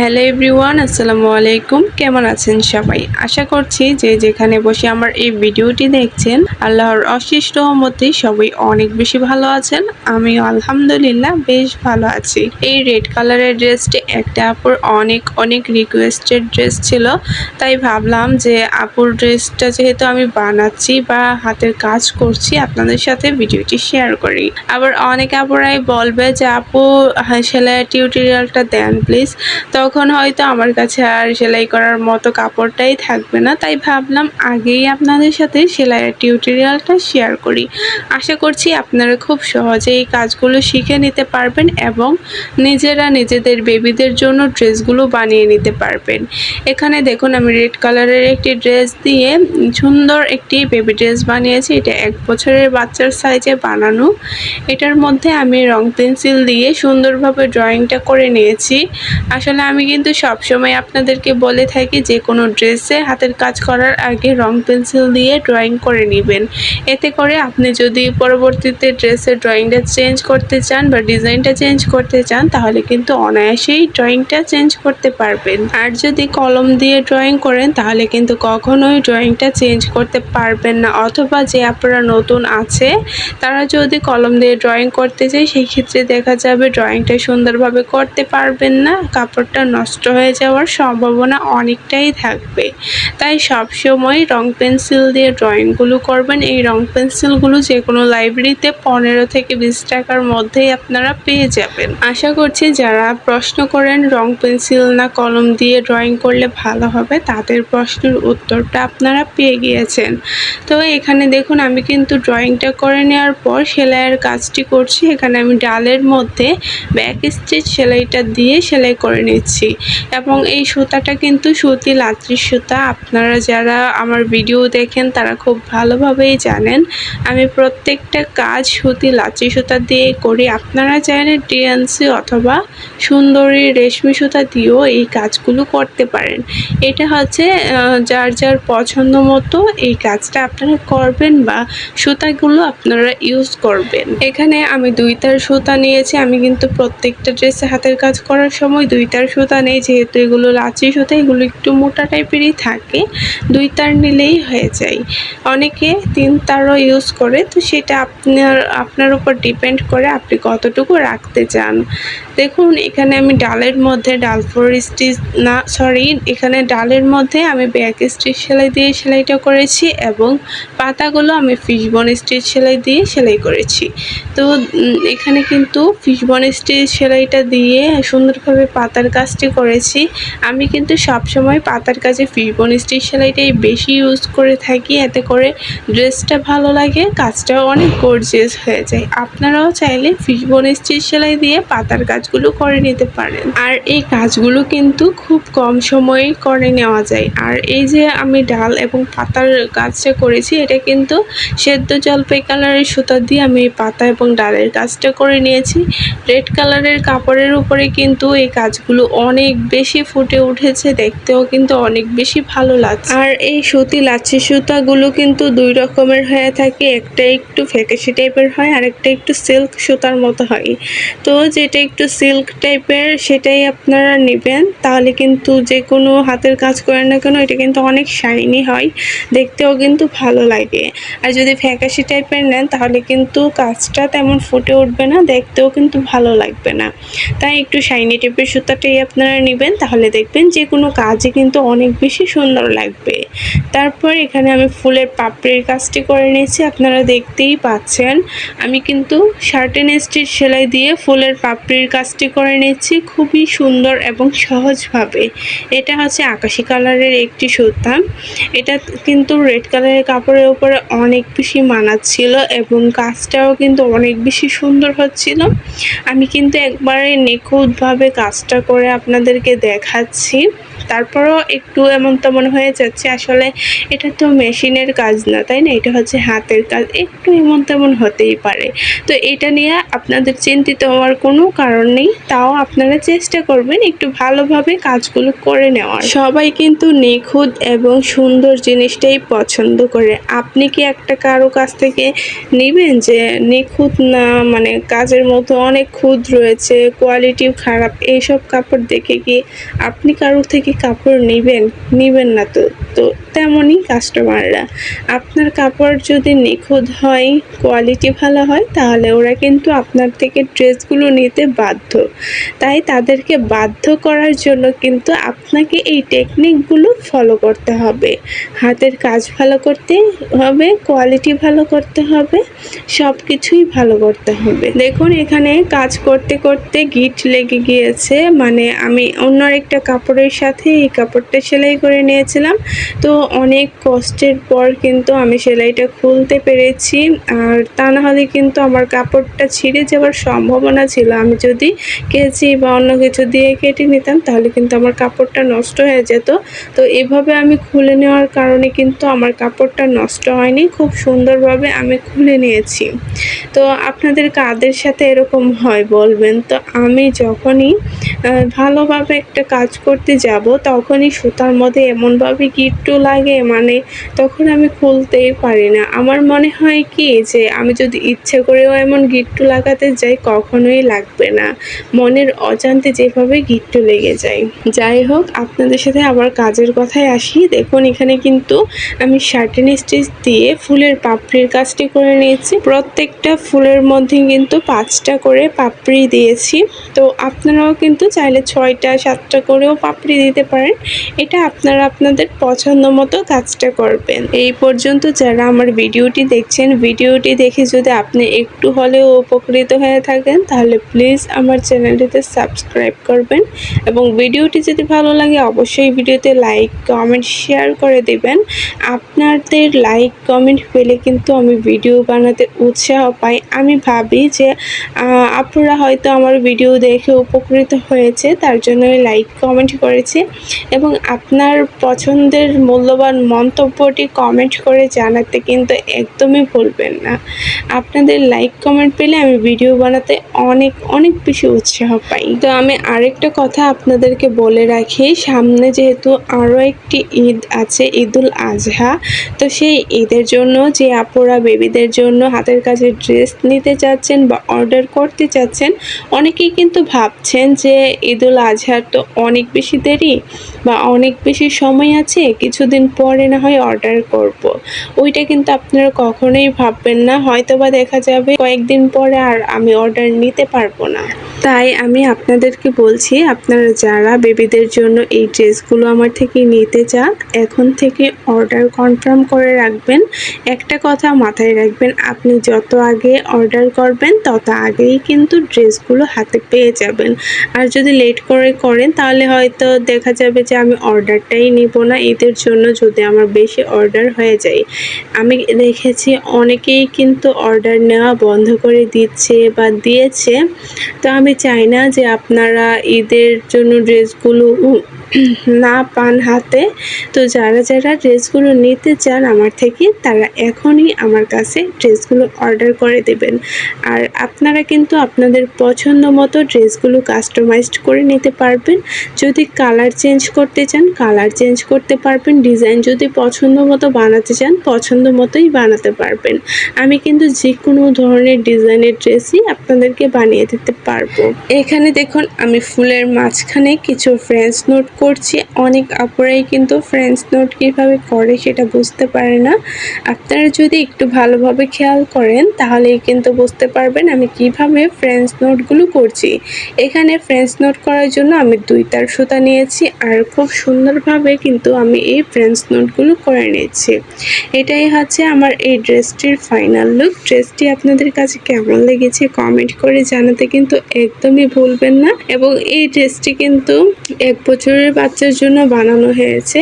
Hello everyone আসসালামু আলাইকুম। কেমন আছেন সবাই? আশা করছি যে যেখানে বসে আমার এই ভিডিওটি দেখছেন আল্লাহর অশেষ রহমতে সবাই অনেক বেশি ভালো আছেন। আমি আলহামদুলিল্লাহ বেশ ভালো আছি। এই রেড কালারের ড্রেসটি একটা আপুর অনেক অনেক রিকোয়েস্টেড ড্রেস ছিল। তাই ভাবলাম যে আপুর ড্রেসটা যেহেতু আমি বানাচ্ছি বা হাতের কাজ করছি আপনাদের সাথে ভিডিওটি শেয়ার করি। আবার অনেক আপুরাই বলবে যে আপু হ্যাঁ, সেলাইয়ের টিউটোরিয়ালটা দেন প্লিজ তখন হয়তো আমার কাছে আর সেলাই করার মতো কাপড়টাই থাকবে না। তাই ভাবলাম আগেই আপনাদের সাথে সেলাইয়ের টিউটোরিয়ালটা শেয়ার করি। আশা করছি আপনারা খুব সহজে এই কাজগুলো শিখে নিতে পারবেন এবং নিজেরা নিজেদের বেবিদের জন্য ড্রেসগুলো বানিয়ে নিতে পারবেন। এখানে দেখুন, আমি রেড কালারের একটি ড্রেস দিয়ে সুন্দর একটি বেবি ড্রেস বানিয়েছি। এটা এক বছরের বাচ্চার সাইজে বানানো। এটার মধ্যে আমি রং পেন্সিল দিয়ে সুন্দরভাবে ড্রয়িংটা করে নিয়েছি। আসলে আমি কিন্তু সবসময় আপনাদেরকে বলে থাকি যে কোনো ড্রেসে হাতের কাজ করার আগে রং পেন্সিল দিয়ে ড্রয়িং করে নেবেন। এতে করে আপনি যদি পরবর্তীতে ড্রেসের ড্রয়িংটা চেঞ্জ করতে চান বা ডিজাইনটা চেঞ্জ করতে চান, তাহলে কিন্তু অনায়াসেই ড্রয়িংটা চেঞ্জ করতে পারবেন। আর যদি কলম দিয়ে ড্রয়িং করেন, তাহলে কিন্তু কখনোই ড্রয়িংটা চেঞ্জ করতে পারবেন না। অথবা যে আপনারা নতুন আছে, তারা যদি কলম দিয়ে ড্রয়িং করতে চায়, সেই ক্ষেত্রে দেখা যাবে ড্রয়িংটা সুন্দরভাবে করতে পারবেন না, কাপড়টা নষ্ট হয়ে যাওয়ার সম্ভাবনা অনেকটাই থাকবে। তাই সবসময় রং পেন্সিল দিয়ে ড্রয়িংগুলো করবেন। এই রং পেন্সিলগুলো যে কোনো লাইব্রেরিতে পনেরো থেকে বিশ টাকার মধ্যেই আপনারা পেয়ে যাবেন। আশা করছি যারা প্রশ্ন করেন রং পেন্সিল না কলম দিয়ে ড্রয়িং করলে ভালো হবে, তাদের প্রশ্নের উত্তরটা আপনারা পেয়ে গিয়েছেন। তো এখানে দেখুন, আমি কিন্তু ড্রয়িংটা করে নেওয়ার পর সেলাইয়ের কাজটি করছি। এখানে আমি ডালের মধ্যে ব্যাক স্টিচ সেলাইটা দিয়ে সেলাই করে নিচ্ছি। এবং এই সুতাটা কিন্তু সুতি লাত্রির সুতা। আপনারা যারা আমার ভিডিও দেখেন, তারা খুব ভালোভাবেই জানেন। আমি প্রত্যেকটা কাজ সুতি লাচি সুতা দিয়ে করি। আপনারা চাইলে ডিএনসি অথবা সুন্দরী রেশমি সুতা দিয়েও এই কাজগুলো করতে পারেন। এটা হচ্ছে যার যার পছন্দ মতো এই কাজটা আপনারা করবেন বা সুতাগুলো আপনারা ইউজ করবেন। এখানে আমি দুই তার সুতা নিয়েছি। আমি কিন্তু প্রত্যেকটা ড্রেসে হাতের কাজ করার সময় দুই তার সুতা নেই, যেহেতু এগুলো লাচি সুতা, এগুলো একটু মোটা টাইপেরই থাকে, দুই তার নিলেই হয়ে যায়। অনেকে তিন তারও ইউজ করে, তো সেটা আপনার আপনার উপর ডিপেন্ড করে আপনি কতটুকু রাখতে চান। দেখুন, এখানে আমি ডালের মধ্যে ডাল ফোর স্টিচ না সরি এখানে ডালের মধ্যে আমি ব্যাক স্টিচ সেলাই দিয়ে সেলাইটা করেছি এবং পাতাগুলো আমি ফিশবন স্টিচ সেলাই দিয়ে সেলাই করেছি। তো এখানে কিন্তু ফিশবন স্টিচ সেলাইটা দিয়ে সুন্দরভাবে পাতার কাজটি করেছি। আমি কিন্তু সবসময় পাতার কাজে ফিশবন স্টিচ সেলাইটাই বেশি ইউজ করে থাকি। এতে করে ড্রেসটা ভালো লাগে, কাজটাও অনেক গর্জিয়াস হয়ে যায়। আপনারাও চাইলে ফিশবন স্টিচ সেলাই দিয়ে পাতার কাজগুলো করে নিতে পারেন। আর এই কাজগুলো কিন্তু খুব কম সময়ে করে নেওয়া যায়। আর এই যে আমি ডাল এবং পাতার কাজটা করেছি, এটা কিন্তু সেদ্ধ জলপাই কালারের সুতা দিয়ে আমি পাতা এবং ডালের কাজটা করে নিয়েছি। রেড কালারের কাপড়ের উপরে কিন্তু এই কাজগুলো অনেক বেশি ফুটে উঠেছে দেখতেও কিন্তু অনেক বেশি ভালো লাগছে। আর এই সুতি লাচ্ছি সুতাগুলো কিন্তু দুই রকমের হয়ে থাকে, একটা একটু ফ্যাকাশি টাইপের হয় আর একটা একটু সিল্ক সুতার মতো হয়। তো যেটা একটু সিল্ক টাইপের সেটাই আপনারা নেবেন, তাহলে কিন্তু যে কোনো হাতের কাজ করেন না কেন এটা কিন্তু অনেক শাইনি হয়, দেখতেও কিন্তু ভালো লাগে। আর যদি ফ্যাকাশি টাইপের নেন, তাহলে কিন্তু কাজটা তেমন ফুটে উঠবে না, দেখতেও কিন্তু ভালো লাগবে না। তাই একটু শাইনি টাইপের সুতাটাই আপনারা নেবেন তাহলে দেখবেন যে কোনো কাজে কিন্তু অনেক বেশি সুন্দর লাগবে। তারপর এখানে আমি ফুলের পাপড়ির কাজটি করে নিয়েছি, আপনারা দেখতেই পাচ্ছেন। আমি কিন্তু শার্টেন স্টিচ সেলাই দিয়ে ফুলের পাপড়ির কাজটি করে নিয়েছি খুবই সুন্দর এবং সহজভাবে। এটা হচ্ছে আকাশি কালারের একটি সুতা। এটা কিন্তু রেড কালারের কাপড়ের উপরে অনেক বেশি মানাচ্ছিল এবং কাজটাও কিন্তু অনেক বেশি সুন্দর হচ্ছিল। আমি কিন্তু একবারে নিখুঁতভাবে কাজটা করে আপনাদেরকে দেখাচ্ছি। তারপরও একটু এমন তেমন হয়ে যাচ্ছে, আসলে এটা তো মেশিনের কাজ না, তাই না? এটা হচ্ছে হাতের কাজ, একটু এমন তেমন হতেই পারে। তো এটা নিয়ে আপনাদের চিন্তিত হওয়ার কোনো কারণ নেই, তাও আপনারা চেষ্টা করবেন একটু ভালোভাবে কাজগুলো করে নেওয়ার। সবাই কিন্তু নিখুঁত এবং সুন্দর জিনিসটাই পছন্দ করে। আপনি কি একটা কারও কাছ থেকে নেবেন যে নিখুঁত না মানে কাজের মতো অনেক খুঁত রয়েছে, কোয়ালিটিও খারাপ, এইসব কাপড় দেখে কি আপনি কারোর থেকে কাপড় নেবেন নেবেন না তো। তো তেমনই কাস্টমাররা আপনার কাপড় যদি নিখুঁত হয় কোয়ালিটি ভালো হয়, তাহলে ওরা কিন্তু আপনার থেকে ড্রেসগুলো নিতে বাধ্য। তাই তাদেরকে বাধ্য করার জন্য কিন্তু আপনাকে এই টেকনিকগুলো ফলো করতে হবে। হাতের কাজ ভালো করতে হবে কোয়ালিটি ভালো করতে হবে সব কিছুই ভালো করতে হবে। দেখুন, এখানে কাজ করতে করতে গিট লেগে গিয়েছে। মানে আমি অন্য একটা কাপড়ের সাথে এই কাপড়টা সেলাই করে নিয়েছিলাম। তো অনেক কষ্টের পর কিন্তু আমি সেলাইটা খুলতে পেরেছি। আর তা না হলে কিন্তু আমার কাপড়টা ছিঁড়ে যাওয়ার সম্ভাবনা ছিল। আমি যদি কেচি বা অন্য কিছু দিয়ে কেটে নিতাম, তাহলে কিন্তু আমার কাপড়টা নষ্ট হয়ে যেত। তো এভাবে আমি খুলে নেওয়ার কারণে কিন্তু আমার কাপড়টা নষ্ট হয়নি। খুব সুন্দরভাবে আমি খুলে নিয়েছি। তো আপনাদের কাদের সাথে এরকম হয় বলবেন? তো আমি যখনই ভালোভাবে একটা কাজ করতে যাব, তখনই সুতার মধ্যে এমনভাবে গিট্টু লাগে মানে তখন আমি খুলতেই পারি না। আমার মনে হয় কি যে, আমি যদি ইচ্ছে করেও এমন গিট্টু লাগাতে যাই, কখনোই লাগবে না। মনের অজান্তে যেভাবে গিট্টু লেগে যায়। যাই হোক, আপনাদের সাথে আবার কাজের কথায় আসি। দেখুন, এখানে কিন্তু আমি শার্টেন স্টিচ দিয়ে ফুলের পাপড়ির কাজটি করে নিয়েছি। প্রত্যেকটা ফুলের মধ্যে কিন্তু পাঁচটা করে পাপড়ি দিয়েছি। তো আপনারাও কিন্তু চাইলে ছয়টা, সাতটা করেও পাপড়ি দিতে পারেন। এটা আপনারা আপনাদের পছন্দ মতো কাজটা করবেন। এই পর্যন্ত যারা আমার ভিডিওটি দেখছেন, ভিডিওটি দেখে যদি আপনি একটু হলেও উপকৃত হয়ে থাকেন, তাহলে প্লিজ আমার চ্যানেলটিতে সাবস্ক্রাইব করবেন এবং ভিডিওটি যদি ভালো লাগে, অবশ্যই ভিডিওতে লাইক, কমেন্ট, শেয়ার করে দেবেন। আপনাদের লাইক, কমেন্ট পেলে কিন্তু আমি ভিডিও বানাতে উৎসাহ পাই। আমি ভাবি যে আপনারা হয়তো আমার ভিডিও দেখে উপকৃত হয়েছে, তার জন্য লাইক কমেন্ট করেছে এবং আপনার পছন্দের মূল্যবান মন্তব্যটি কমেন্ট করে জানাতে কিন্তু একদমই ভুলবেন না। আপনাদের লাইক কমেন্ট পেলে আমি ভিডিও বানাতে অনেক অনেক বেশি উৎসাহ পাই। তো আমি আরেকটা কথা আপনাদেরকে বলে রাখি, সামনে যেহেতু আরও একটি ঈদ আছে, ঈদুল আজহা, তো সেই ঈদের জন্য যে আপুরা বেবিদের জন্য হাতের কাছে ড্রেস নিতে চাচ্ছেন বা অর্ডার করতে চাচ্ছেন অনেকেই কিন্তু ভাবছেন যে ঈদুল আজহার তো অনেক বেশি দেরি বা অনেক বেশি সময় আছে, কিছুদিন পরে না হয় অর্ডার করব। ওইটা কিন্তু আপনারা কখনোই ভাববেন না হয়তো বা দেখা যাবে কয়েকদিন পরে আর আমি অর্ডার নিতে পারব না। তাই আমি আপনাদেরকে বলছি, আপনারা যারা বেবিদের জন্য এই ড্রেসগুলো আমার থেকে নিতে চান এখন থেকে অর্ডার কনফার্ম করে রাখবেন। একটা কথা মাথায় রাখবেন, আপনি যত আগে অর্ডার করবেন, তত আগেই কিন্তু ড্রেসগুলো হাতে পেয়ে যাবেন। আর যদি লেট করে, করেন, তাহলে হয়তো দেখা যাবে যে আমি অর্ডারটাই নিব না। ঈদের জন্য যদি আমার বেশি অর্ডার হয়ে যায়। আমি দেখেছি অনেকেই কিন্তু অর্ডার নেওয়া বন্ধ করে দিচ্ছে বা দিয়েছে। তো আমি চাই না যে আপনারা ঈদের জন্য ড্রেসগুলো না পান হাতে। তো যারা যারা ড্রেসগুলো নিতে চান আমার থেকে, তারা এখনই আমার কাছে ড্রেসগুলো অর্ডার করে দেবেন। আর আপনারা কিন্তু আপনাদের পছন্দ মতো ড্রেসগুলো কাস্টমাইজড করে নিতে পারবেন। যদি কালার চেঞ্জ করতে চান কালার চেঞ্জ করতে পারবেন। ডিজাইন যদি পছন্দ মতো বানাতে চান, পছন্দ মতোই বানাতে পারবেন। আমি কিন্তু যে কোনো ধরনের ডিজাইনের ড্রেসই আপনাদেরকে বানিয়ে দিতে পারব। এখানে দেখুন, আমি ফুলের মাঝখানে কিছু ফ্রেন্স নোট করছি। অনেক আপুরাই কিন্তু ফ্রেন্স নোট কীভাবে করে সেটা বুঝতে পারে না। আপনারা যদি একটু ভালোভাবে খেয়াল করেন, তাহলেই কিন্তু বুঝতে পারবেন আমি কীভাবে ফ্রেন্স নোটগুলো করছি। এখানে ফ্রেন্স নোট করার জন্য আমি দুই তার সুতা নিয়েছি আর খুব সুন্দরভাবে কিন্তু আমি এই ফ্রেন্স নোটগুলো করে নিয়েছি। এটাই হচ্ছে আমার এই ড্রেসটির ফাইনাল লুক ড্রেসটি আপনাদের কাছে কেমন লেগেছে কমেন্ট করে জানাতে কিন্তু একদমই ভুলবেন না। এবং এই ড্রেসটি কিন্তু এক বছরের বাচ্চার জন্য বানানো হয়েছে।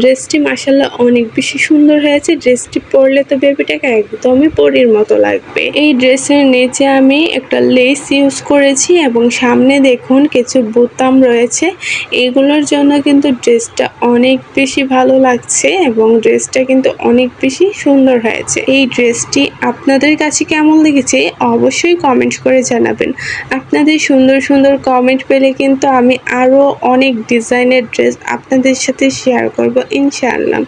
ড্রেসটি মাসাল্লাহ অনেক বেশি সুন্দর হয়েছে। ড্রেসটি পরলে তো বেবিটাকে একদমই পরির মতো লাগবে। এই ড্রেসের নিচে আমি একটা লেস ইউজ করেছি এবং সামনে দেখুন কিছু বোতাম রয়েছে। এগুলোর জন্য কিন্তু ড্রেসটা অনেক বেশি ভালো লাগছে এবং ড্রেসটা কিন্তু অনেক বেশি সুন্দর হয়েছে। এই ড্রেসটি আপনাদের কাছে কেমন লেগেছে অবশ্যই কমেন্ট করে জানাবেন। আপনাদের সুন্দর সুন্দর কমেন্ট পেলে কিন্তু আমি আরও অনেক ডিজাইনের ড্রেস আপনাদের সাথে শেয়ার করব ইনশাআল্লাহ।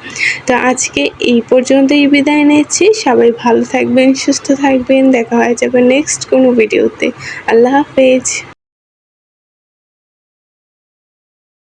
তো আজকে এই পর্যন্তই বিদায় নিচ্ছি। সবাই ভালো থাকবেন, সুস্থ থাকবেন। দেখা হয়ে যাবে নেক্সট কোনো ভিডিওতে আল্লাহ হাফেজ।